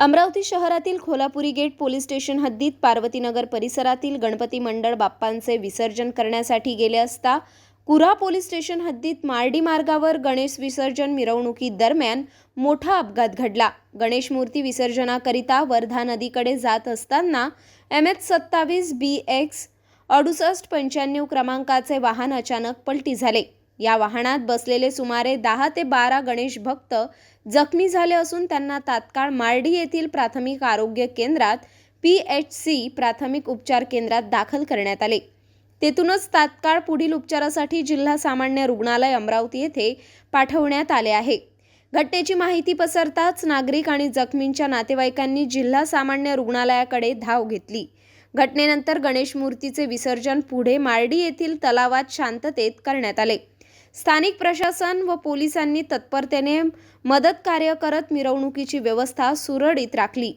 अमरावती शहरातील Kholapuri gate police station हद्दीत पार्वतीनगर परिसरातील गणपती मंडळ बाप्पांचे विसर्जन करण्यासाठी गेले असता कुरा पोलीस स्टेशन हद्दीत मार्डी मार्गावर गणेश विसर्जन मिरवणुकीदरम्यान मोठा अपघात घडला. गणेश मूर्ती विसर्जनाकरिता वर्धा नदीकडे जात असताना एम एच सत्तावीस बी एक्स अडुसष्ट पंच्याण्णव क्रमांकाचे वाहन अचानक पलटी झाले. या वाहनात बसलेले सुमारे दहा ते बारा गणेश भक्त जखमी झाले असून त्यांना तात्काळ मार्डी येथील प्राथमिक आरोग्य केंद्रात पी एच सी प्राथमिक उपचार केंद्रात दाखल करण्यात आले. तेथूनच तात्काळ पुढील उपचारासाठी जिल्हा सामान्य रुग्णालय अमरावती येथे पाठवण्यात आले आहे. घटनेची माहिती पसरताच नागरिक आणि जखमींच्या नातेवाईकांनी जिल्हा सामान्य रुग्णालयाकडे धाव घेतली. घटनेनंतर गणेश मूर्तीचे विसर्जन पुढे मार्डी येथील तलावात शांततेत करण्यात आले. स्थानिक प्रशासन व पोलिसांनी तत्परतेने मदत कार्य करत मिरवणुकीची व्यवस्था सुरळीत राखली.